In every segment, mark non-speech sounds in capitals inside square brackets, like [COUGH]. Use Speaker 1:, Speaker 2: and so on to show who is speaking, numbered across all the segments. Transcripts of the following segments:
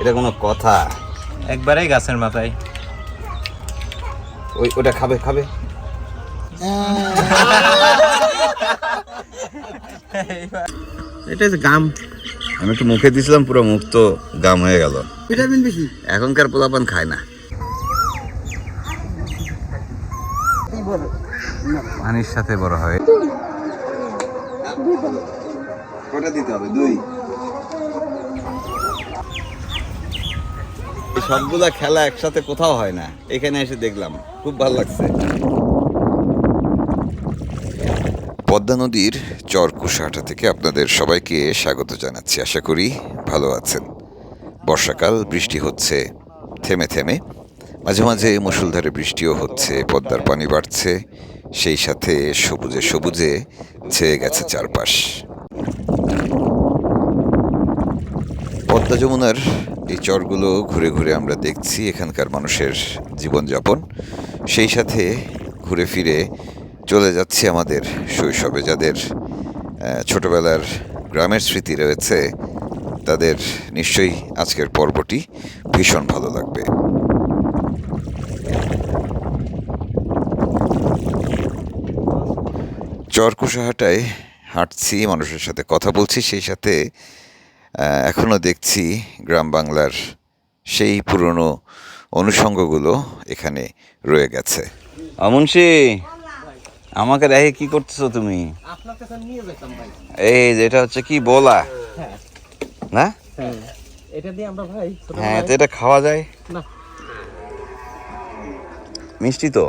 Speaker 1: এটা কোনো কথা।
Speaker 2: একবারেই গাছের মাথায়।
Speaker 1: ওই ওটা খাবে খাবে।
Speaker 2: এটা গাম।
Speaker 1: আমি একটু মুখে দিছিলাম পুরো মুখ তো গাম হয়ে গেল।
Speaker 3: ভিটামিন বেশি।
Speaker 1: এখনকার পোলাপান খায় না। পানির সাথে বড় হয় কটা দিতে হবে? দুই। সবগুলা খেলা একসাথে কোথাও হয় না। এখানে এসে দেখলাম। খুব ভালো লাগছে। পদ্মা নদীর চরকুশাহাটা থেকে আপনাদের সবাইকে স্বাগত জানাচ্ছি। আশা করি ভালো আছেন। বর্ষাকাল, বৃষ্টি হচ্ছে, থেমে থেমে। মাঝে মাঝে মুষলধারে বৃষ্টিও হচ্ছে, পদ্মার পানি বাড়ছে। সেই সাথে সবুজে সবুজে ছেয়ে গেছে চারপাশ। পদ্মা যমুনার এই চরগুলো ঘুরে ঘুরে আমরা দেখছি এখানকার মানুষের জীবনযাপন। সেই সাথে ঘুরে ফিরে চলে যাচ্ছি আমাদের শৈশবে, যাদের ছোটবেলার গ্রামের স্মৃতি রয়েছে, তাদের নিশ্চয়ই আজকের পর্বটি ভীষণ ভালো লাগবে। চরকুশাহাটায় হাঁটছি, মানুষের সাথে কথা বলছি, সেই সাথে আহ, এখনও দেখছি গ্রাম বাংলার সেই পুরনো অনুষঙ্গগুলো এখানে রয়ে গেছে। অমনসি আমাকে রেখে কি করতেছো তুমি? এই যেটা হচ্ছে কি বলা? না?
Speaker 2: হ্যাঁ এটা দিয়ে আমরা ভাই
Speaker 1: হ্যাঁ তো এটা খাওয়া যায়?
Speaker 2: না
Speaker 1: মিষ্টি তো?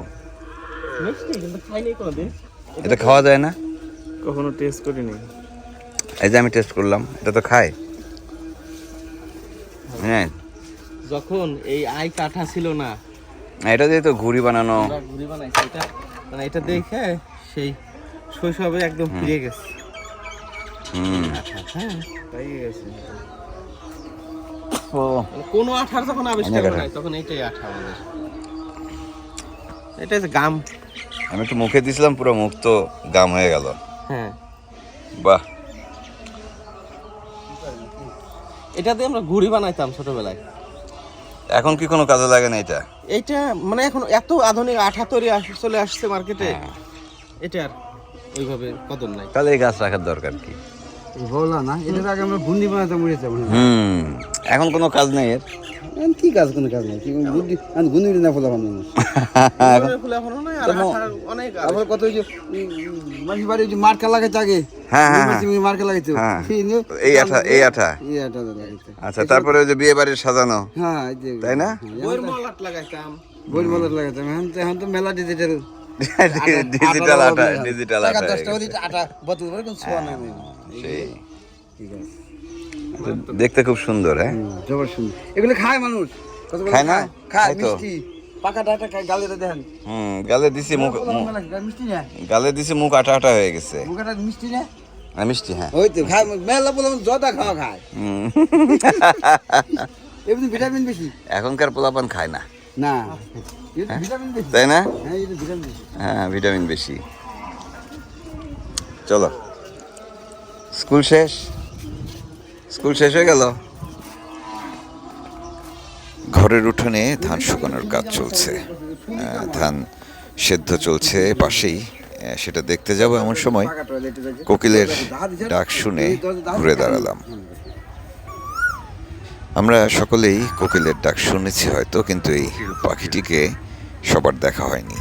Speaker 2: মিষ্টি কিন্তু খাইনি কোনোদিন
Speaker 1: এটা খাওয়া যায় না?
Speaker 2: কখনো টেস্ট করিনি।
Speaker 1: এই যে আমি টেস্ট করলাম এটা তো খায়? হ্যাঁ।
Speaker 2: যখন এই আই কাঠা ছিল না
Speaker 1: এটা দিয়ে তো ঘুড়ি বানানো।
Speaker 2: ঘুরি বানাইছি এটা মানে এটা দেখে সেই শৈশবে একদম ফিরে গেছে।
Speaker 1: হুম।
Speaker 2: হ্যাঁ তাই গেছে।
Speaker 1: ও।
Speaker 2: মানে কোনো আঠার যখন আবিষ্কার হয়। তখন এইটাই আঠা আমাদের। এটা হচ্ছে গাম।
Speaker 1: আমি একটু মুখে দিছিলাম পুরো মুখ তো গাম হয়ে গেল।
Speaker 2: হ্যাঁ।
Speaker 1: বাহ।
Speaker 2: এটা দিয়ে আমরা ঘুড়ি বানাইতাম ছোটবেলায়।
Speaker 1: এখন কি কোনো কাজে লাগে না এটা?
Speaker 2: এটা মানে এখন এত আধুনিক আঠা তৈরি চলে আসছে মার্কেটে এটা আর ওইভাবে কদর নাই।
Speaker 1: তাহলে এই গাছ রাখার দরকার কি?
Speaker 3: বলা না এটার আগে আমরা ঘুন্ডি বানাতে মরেছে
Speaker 1: হুম এখন কোনো কাজ নেই এর?
Speaker 3: কি কাজ কোনো কাজ নেই কি ঘুন্ডি আমি ঘুন্ডি না ফেলা মানুষ
Speaker 2: ফুলে ফুলে এখনও নাই আর আঠার অনেক আর-
Speaker 3: আবার কত ওই যে মাসি বাড়ি ওই যে মার্কা লাগাইছে আগে?
Speaker 1: হ্যাঁ, হ্যাঁ,
Speaker 3: মার্কা
Speaker 1: হ্যাঁ। এই আঠা এই আঠা।
Speaker 3: এই আটা লাগাইছে।
Speaker 1: আচ্ছা তারপরে ওই যে বিয়ে বাড়ির সাজানো।
Speaker 3: হ্যাঁ
Speaker 1: তাই না?
Speaker 2: বইয়ের মলাট লাগাইতাম।
Speaker 3: বই বলার লাগাইছে এখন তো এখন তো মেলা ডিজিটাল [LAUGHS]
Speaker 1: ডিজিটাল আঠা ডিজিটাল আঠা
Speaker 3: আটা বোতল করে কোনো ছোঁয়া নাই।
Speaker 1: সেই। দেখতে খুব সুন্দর হ্যাঁ?
Speaker 3: জবর সুন্দর এগুলো খায় মানুষ।
Speaker 1: খায় না?
Speaker 3: খায়। মিষ্টি। পাকা ডাটা খায় গালিটা দেখেন
Speaker 1: হুম গালে দিছি মুখ মুখ-
Speaker 3: মিষ্টি না?
Speaker 1: গালে দিছি মুখ আটা আটা হয়ে গেছে।
Speaker 3: মুখাটা মিষ্টি না?
Speaker 1: হ্যাঁ, মিষ্টি হ্যাঁ।
Speaker 3: ওই তো খায় মেলা বলে জদা খাওয়া খায়।
Speaker 1: হুম।
Speaker 3: এমনি ভিটামিন বেশি?
Speaker 1: এখনকার পোলাপান খায় না।
Speaker 3: না। ভিটামিন বেশি।
Speaker 1: তাই না?
Speaker 3: হ্যাঁ ভিটামিন বেশি।
Speaker 1: হ্যাঁ ভিটামিন বেশি। চলো। স্কুল শেষ? স্কুল শেষ হয়ে গেল? ঘরের উঠোনে ধান শুকানোর কাজ চলছে। ধান সেদ্ধ চলছে পাশেই। সেটা দেখতে যাব এমন সময়। কোকিলের ডাক শুনে ঘুরে দাঁড়ালাম। আমরা সকলেই কোকিলের ডাক শুনেছি হয়তো, কিন্তু এই পাখিটিকে সবার দেখা হয়নি।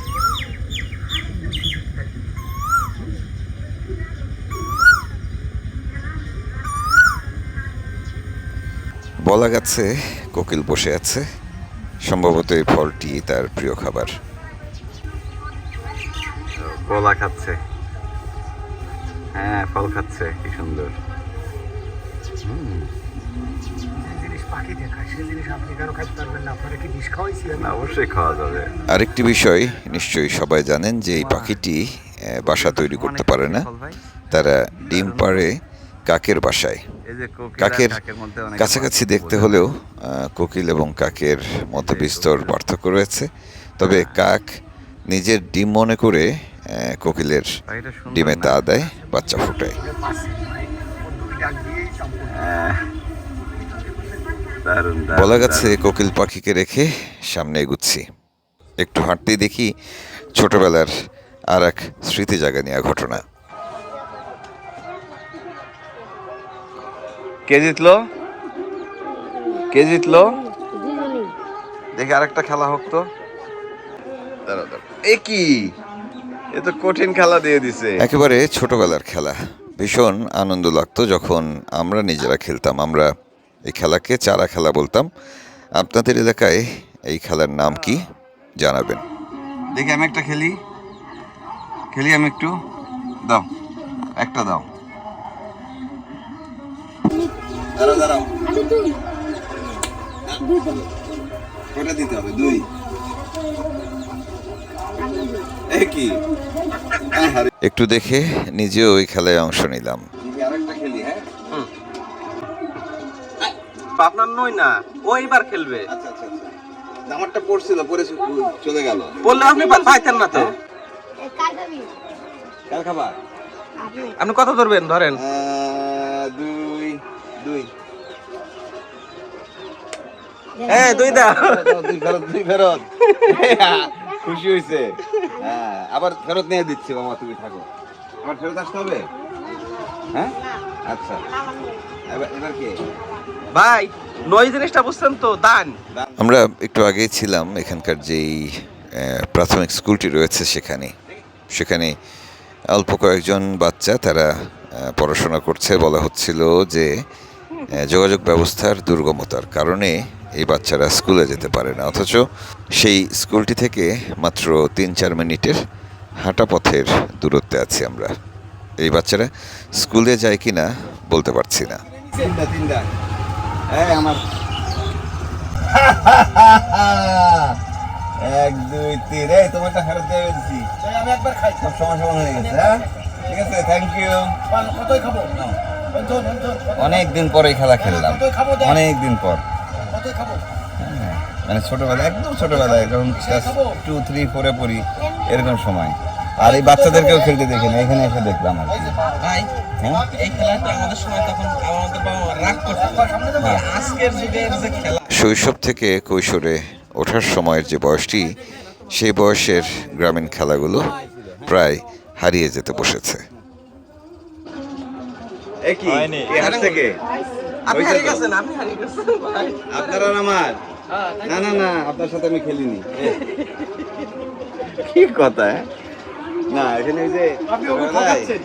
Speaker 1: বলা গেছে কোকিল বসে আছে। সম্ভবত এই ফলটি তার প্রিয় খাবার। কলা খাচ্ছে। হ্যাঁ ফল খাচ্ছে কি সুন্দর। আরেকটি বিষয় নিশ্চয়ই সবাই জানেন যে এই পাখিটি বাসা তৈরি করতে পারে না। তারা ডিম পাড়ে কাকের বাসায়। কাকের কাছাকাছি দেখতে হলেও কোকিল এবং কাকের মধ্যে বিস্তর পার্থক্য রয়েছে। তবে কাক নিজের ডিম মনে করে কোকিলের ডিমে তা দেয় বাচ্চা ফুটায়
Speaker 4: বলা গেছে কোকিল পাখিকে রেখে সামনে এগুচ্ছি। একটু হাঁটতেই দেখি ছোটবেলার আর এক স্মৃতি জাগা নেওয়া ঘটনা। কে জিতলো? কে জিতলো? দেখি আরেকটা খেলা হোক তো। দাঁড়াও, দাঁড়াও। এ কি? এ তো কঠিন খেলা দিয়ে দিছে। একেবারে ছোটবেলার খেলা। ভীষণ আনন্দ লাগতো যখন আমরা নিজেরা খেলতাম। আমরা এই খেলাকে চারা খেলা বলতাম। আপনাদের এলাকায় এই খেলার নাম কি? জানাবেন। দেখি আমি একটা খেলি। খেলি আমি একটু। দাও একটা দাও। দাঁড়াও দাঁড়াও। কটা দিতে হবে? দুই। একই। একটু দেখে নিজেও ওই খেলায় অংশ নিলাম।
Speaker 2: আপনার নই না ও এইবার খেলবে।
Speaker 4: আমারটা পড়ছিল পরে চলে গেল।
Speaker 2: বললে আপনি পাইতেন না তো।
Speaker 5: কার
Speaker 4: খাবার?
Speaker 5: আপনি।
Speaker 2: আপনি কত ধরবেন ধরেন?
Speaker 4: দুই। দুই।
Speaker 2: হ্যাঁ দুই দাও।
Speaker 4: দুই ফেরত দুই ফেরত খুশি হয়েছে হ্যাঁ আবার ফেরত নিয়ে দিচ্ছি মামা তুমি থাকো। আবার ফেরত আসতে হবে? হ্যাঁ? আচ্ছা। এবার এবার কে?
Speaker 2: ভাই নয় জিনিসটা বুঝছেন তো দান।
Speaker 4: আমরা একটু আগেই ছিলাম এখানকার যেই প্রাথমিক স্কুলটি রয়েছে সেখানে। সেখানে অল্প কয়েকজন বাচ্চা তারা পড়াশোনা করছে। বলা হচ্ছিল যে যোগাযোগ ব্যবস্থার দুর্গমতার কারণে এই বাচ্চারা স্কুলে যেতে পারে না। অথচ সেই স্কুলটি থেকে মাত্র তিন চার মিনিটের হাঁটা পথের দূরত্বে আছি আমরা। এই বাচ্চারা স্কুলে যায় কি না বলতে পারছি না। তিনটা তিনটা এই আমার। এক দুই তিন। এই তোমারটা ফেরত দিয়ে দিচ্ছি আমি একবার খাই। সব সময় সমান হয়ে গেছে হ্যাঁ? ঠিক আছে থ্যাংক ইউ
Speaker 1: কতই খাব?
Speaker 4: অনেক দিন পরে এই খেলা খেললাম। অনেক দিন পর। মানে ছোটবেলা একদম ছোটবেলায় একদম টু থ্রি ফোরে পড়ি এরকম সময়। আর এই বাচ্চাদেরকেও খেলতে দেখি না এখানে এসে দেখলাম আর কি।
Speaker 2: ভাই
Speaker 4: হ্যাঁ?
Speaker 2: এই খেলাটা আমাদের সময় তখন আমাদের বাবা রাগ করতো। আজকের যুগের যে খেলা
Speaker 4: শৈশব থেকে কৈশোরে ওঠার সময়ের যে বয়সটি সেই বয়সের গ্রামীণ খেলাগুলো প্রায় হারিয়ে যেতে বসেছে।
Speaker 2: আপনি হারিয়ে গেছেন আপনি হারিয়ে গেছেন ভাই।
Speaker 4: আপনারা আমার? না না না আপনার সাথে আমি খেলিনি। কি কথা হ্যাঁ? না এখানে ওই যে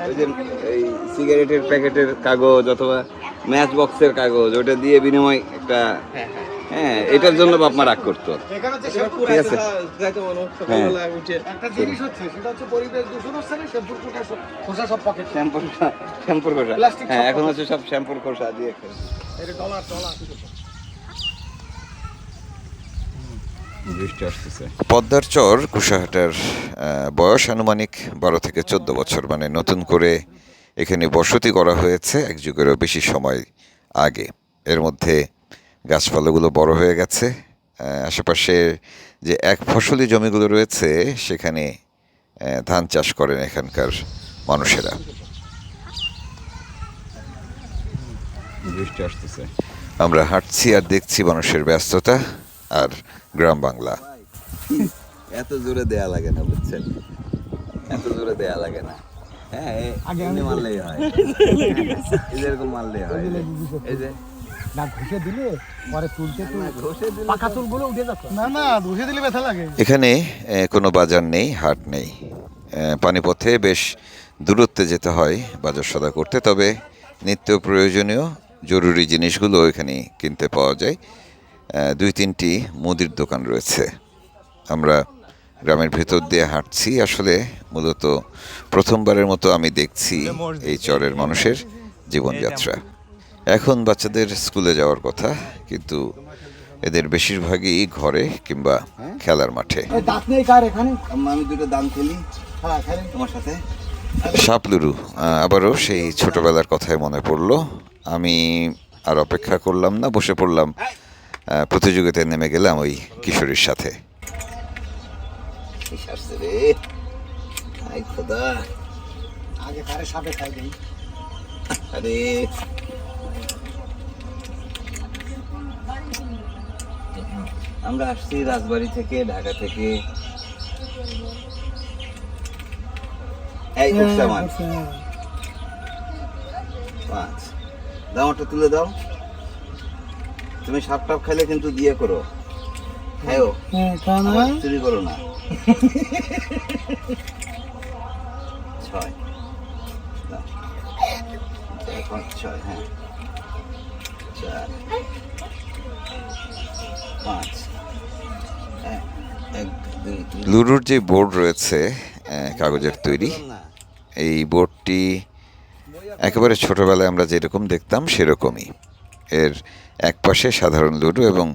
Speaker 4: ওই যে এই সিগারেটের প্যাকেটের কাগজ অথবা ম্যাচ বক্সের কাগজ ওটা দিয়ে বিনিময় একটা হ্যাঁ এটার জন্য বাপ মা রাগ করতো। ঠিক আছে।
Speaker 1: শ্যাম্পুর খোসা
Speaker 4: হ্যাঁ এখন হচ্ছে সব শ্যাম্পুর খোসা দিয়ে পদ্মার চর কুশাহাটার বয়স আনুমানিক বারো থেকে চোদ্দ বছর। মানে নতুন করে এখানে বসতি করা হয়েছে এক যুগেরও বেশি সময় আগে। এর মধ্যে গাছপালাগুলো বড় হয়ে গেছে। আশেপাশে যে এক ফসলি জমিগুলো রয়েছে সেখানে ধান চাষ করেন এখানকার মানুষেরা। বৃষ্টি আসতেছে। আমরা হাঁটছি আর দেখছি মানুষের ব্যস্ততা আর গ্রাম বাংলা। এত জোরে দেয়া লাগে না বুঝছেন? এত জোরে দেয়া লাগে না। হ্যাঁ মারলেই হয়। [LAUGHS] এরকম মারলেই হয়। এই যে
Speaker 1: না ঘষে দিলে পরে তুলতে তো
Speaker 4: ঘষে দিলে
Speaker 1: পাকা চুলগুলো উঠে যাচ্ছে না না ঘষে দিলে ব্যথা লাগে।
Speaker 4: এখানে কোনো বাজার নেই হাট নেই। পানিপথে বেশ দূরত্বে যেতে হয় বাজার সদা করতে তবে নিত্য প্রয়োজনীয় জরুরি জিনিসগুলো এখানে কিনতে পাওয়া যায়। দুই তিনটি মুদির দোকান রয়েছে। আমরা গ্রামের ভেতর দিয়ে হাঁটছি আসলে মূলত প্রথমবারের মতো আমি দেখছি এই চরের মানুষের জীবনযাত্রা। এখন বাচ্চাদের স্কুলে যাওয়ার কথা কিন্তু এদের বেশিরভাগই ঘরে কিংবা খেলার মাঠে।
Speaker 1: এই দাঁত নেই কার এখানে?
Speaker 4: আমি দুটো দাম খেলি।
Speaker 1: হ্যাঁ খেলেন
Speaker 4: তোমার সাথে? সাপলুরু আবারও সেই ছোটবেলার কথাই মনে পড়ল। আমি আর অপেক্ষা করলাম না বসে পড়লাম। প্রতিযোগিতায় নেমে গেলাম ওই কিশোরীর সাথে।
Speaker 1: আগে কারে সাপে খাই
Speaker 4: আরে!
Speaker 1: আমরা আসছি রাজবাড়ি থেকে ঢাকা থেকে। এই উঠছে আমার পাঁচ। দাও ওটা তুলে দাও। তুমি সাপ টাপ খাইলে কিন্তু দিয়ে করো। খাও আবার চুরি করো না। ছয়। পাঁচ, ছয় হ্যাঁ। চার। পাঁচ।
Speaker 4: লুডোর যে বোর্ড রয়েছে কাগজের তৈরি, এই বোর্ডটি একেবারে ছোটোবেলায় আমরা যেরকম দেখতাম, সেরকমই। এর এক পাশে সাধারণ লুডো এবং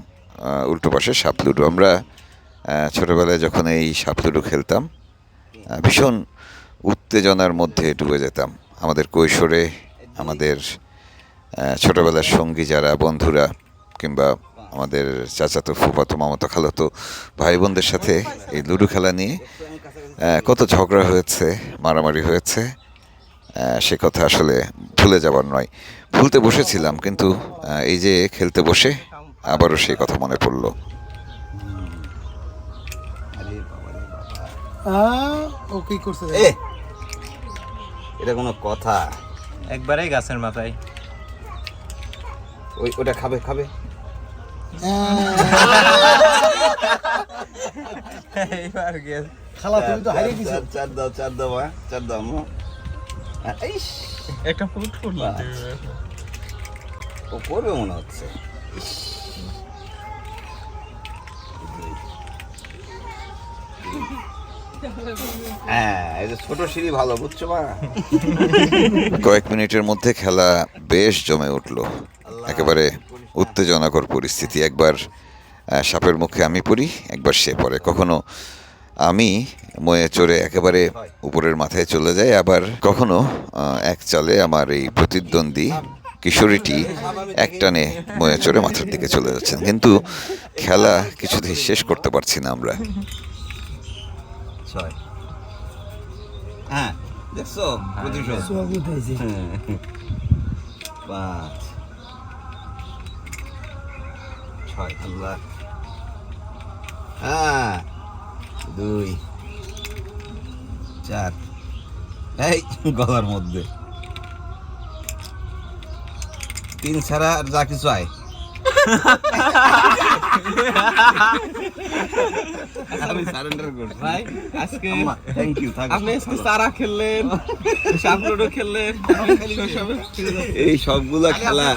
Speaker 4: উল্টো পাশে সাপ লুডো। আমরা ছোটোবেলায় যখন এই সাপ লুডো খেলতাম ভীষণ উত্তেজনার মধ্যে ডুবে যেতাম। আমাদের কৈশোরে, আমাদের ছোটোবেলার সঙ্গী যারা, বন্ধুরা কিংবা আমাদের চাচাতো ফুফাতো মামাতো খালাতো ভাই বোনদের সাথে এই লুডো খেলা নিয়ে কত ঝগড়া হয়েছে মারামারি হয়েছে সে কথা আসলে ভুলে যাবার নয়। ভুলতে বসেছিলাম কিন্তু এই যে খেলতে বসে আবারও সেই কথা মনে পড়ল।
Speaker 1: আরে বাবা রে বাবা
Speaker 2: ও কি করছে
Speaker 1: এটা কোনো কথা।
Speaker 6: একবারেই গাছের মাথায়।
Speaker 1: ওই ওটা খাবে খাবে।
Speaker 6: এইবার গেছ
Speaker 3: খালা তুমি তো হারিয়ে গেছো।
Speaker 1: চার- চার দাও চার দাও হ্যাঁ? চার দাও আম্মু। হ্যাঁ, ইস,
Speaker 6: একটা ফুট
Speaker 1: ও করবে মনে হচ্ছে।
Speaker 4: কয়েক মিনিটের মধ্যে খেলা বেশ জমে উঠল। একেবারে উত্তেজনাকর পরিস্থিতি। একবার সাপের মুখে আমি পড়ি একবার সে পড়ে। কখনো আমি ময়ে চড়ে একেবারে উপরের মাথায় চলে যাই আবার কখনো এক চালে আমার এই প্রতিদ্বন্দ্বী কিশোরীটি একটানে ময়ে চড়ে মাথার দিকে চলে যাচ্ছেন। কিন্তু খেলা কিছুতেই শেষ করতে পারছি না আমরা।
Speaker 1: হ্যাঁ দেখছ? ছয় আল্লাহ হ্যাঁ দুই চার। এই [LAUGHS] গলার মধ্যে। তিন ছাড়া আর যা কিছু আয়। আমি সারেন্ডার করছি।
Speaker 2: ভাই আজকে
Speaker 1: থ্যাংক ইউ
Speaker 2: আপনি আজকে চারা খেললেন সাপ খেললেন। শৈশবে ফিরে যাচ্ছেন।
Speaker 1: এই সবগুলা খেলা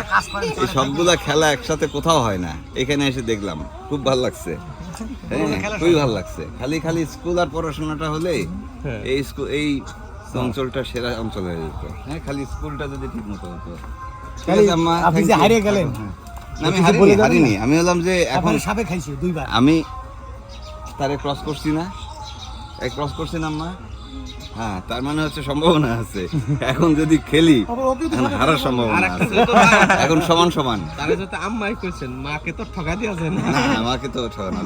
Speaker 1: এই সবগুলা খেলা একসাথে কোথাও হয় না। এখানে এসে দেখলাম খুব ভালো লাগছে। হ্যাঁ, খুবই ভালো লাগছে। খালি খালি স্কুল আর পড়াশোনাটা হলে এই স্কুল এই অঞ্চলটা সেরা অঞ্চল হয়ে যেত। হ্যাঁ খালি স্কুলটা যদি ঠিক মতো হতো
Speaker 3: আপনি যে হারিয়ে গেলেন।
Speaker 1: না, আমি হারিনি হারিনি। আমি বললাম যে এখন
Speaker 3: সাপে খাইছে দুইবার।
Speaker 1: আমি তারে ক্রস করছি না। ক্রস করছি না আম্মা? হ্যাঁ তার মানে হচ্ছে সম্ভাবনা আছে। এখন যদি খেলি হারার সম্ভাবনা আছে। এখন সমান সমান।
Speaker 2: তারে যাতে আম্মাই কইছেন মাকে তো ঠকা দিয়েছেন
Speaker 1: না। আমাকে তো ঠকানো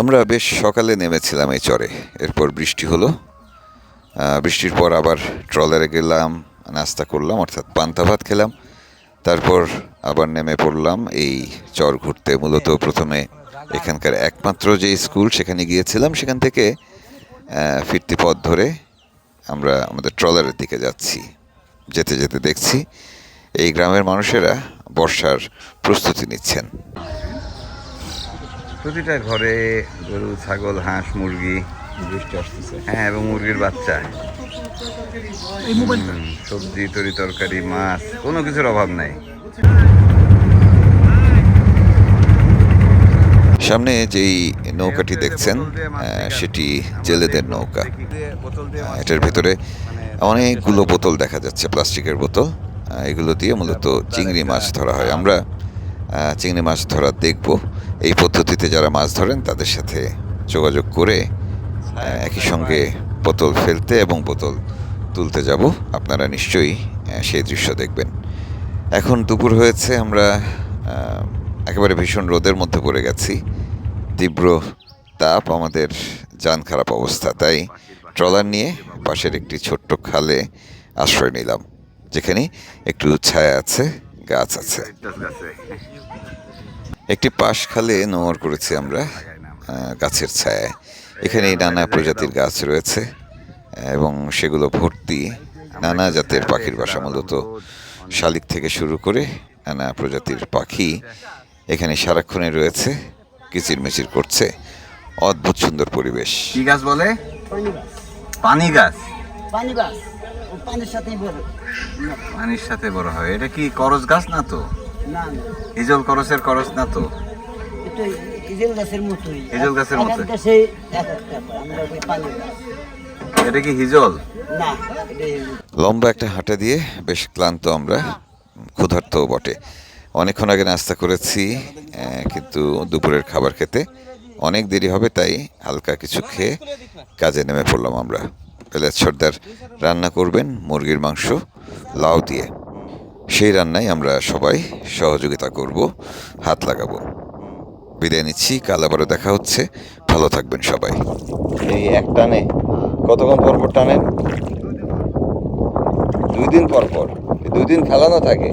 Speaker 4: আমরা বেশ সকালে নেমেছিলাম এই চরে। এরপর বৃষ্টি হলো। বৃষ্টির পর আবার ট্রলারে গেলাম। নাস্তা করলাম, অর্থাৎ পান্তা ভাত খেলাম। তারপর আবার নেমে পড়লাম এই চর ঘুরতে। মূলত প্রথমে এখানকার একমাত্র যে স্কুল, সেখানে গিয়েছিলাম। সেখান থেকে ফিরতি পথ ধরে আমরা আমাদের ট্রলারের দিকে যাচ্ছি। যেতে যেতে দেখছি এই গ্রামের মানুষেরা বর্ষার প্রস্তুতি নিচ্ছেন।
Speaker 1: প্রতিটা ঘরে গরু, ছাগল, হাঁস, মুরগি বৃষ্টি আসতেছে। হ্যাঁ এবং মুরগির বাচ্চা। সবজি তরি তরকারি মাছ কোনো কিছুর অভাব নাই।
Speaker 4: সামনে যেই নৌকাটি দেখছেন আহ, সেটি জেলেদের নৌকা। এটার ভেতরে অনেকগুলো বোতল দেখা যাচ্ছে প্লাস্টিকের বোতল। এগুলো দিয়ে মূলত চিংড়ি মাছ ধরা হয়। আমরা আহ, চিংড়ি মাছ ধরা দেখব। এই পদ্ধতিতে যারা মাছ ধরেন তাদের সাথে যোগাযোগ করে একই সঙ্গে বোতল ফেলতে এবং বোতল তুলতে যাব। আপনারা নিশ্চয়ই সেই দৃশ্য দেখবেন। এখন দুপুর হয়েছে আমরা একেবারে ভীষণ রোদের মধ্যে পড়ে গেছি। তীব্র তাপ আমাদের যান খারাপ অবস্থা তাই ট্রলার নিয়ে পাশের একটি ছোট্ট খালে আশ্রয় নিলাম যেখানে একটু ছায়া আছে গাছ আছে। একটি পাশ খালে নোংর করেছি আমরা গাছের ছায়ায়। এখানে নানা প্রজাতির গাছ রয়েছে এবং সেগুলো ভর্তি নানা জাতের পাখির বাসা মূলত শালিক থেকে শুরু করে নানা প্রজাতির পাখি এখানে সারাক্ষণে রয়েছে কিচিরমিচির করছে অদ্ভুত সুন্দর পরিবেশ।
Speaker 1: কি গাছ বলে? পানি গাছ।
Speaker 3: পানি গাছ। পানির সাথেই বড়।
Speaker 1: পানির সাথে বড় হয়। এটা কি করস গাছ না তো?
Speaker 3: না না।
Speaker 1: হিজল করসের করস না তো?
Speaker 3: এটা গাছের মতোই।
Speaker 1: ইজেল গাছের মতো?
Speaker 3: এক আমরা ওই পানি
Speaker 1: এটা কি হিজল?
Speaker 3: না
Speaker 4: লম্বা একটা হাঁটা দিয়ে বেশ ক্লান্ত আমরা ক্ষুধার্ত বটে। অনেকক্ষণ আগে নাস্তা করেছি কিন্তু দুপুরের খাবার খেতে অনেক দেরি হবে তাই হালকা কিছু খেয়ে কাজে নেমে পড়লাম আমরা। এলাচ সর্দার রান্না করবেন মুরগির মাংস লাউ দিয়ে। সেই রান্নায় আমরা সবাই সহযোগিতা করব হাত লাগাবো। বিদায় নিচ্ছি, কাল আবারও দেখা হচ্ছে। ভালো থাকবেন সবাই। এই এক টানে, কতক্ষণ পরপর পর টানেন দুই দিন পর পর। দুই দিন খেলানো থাকে।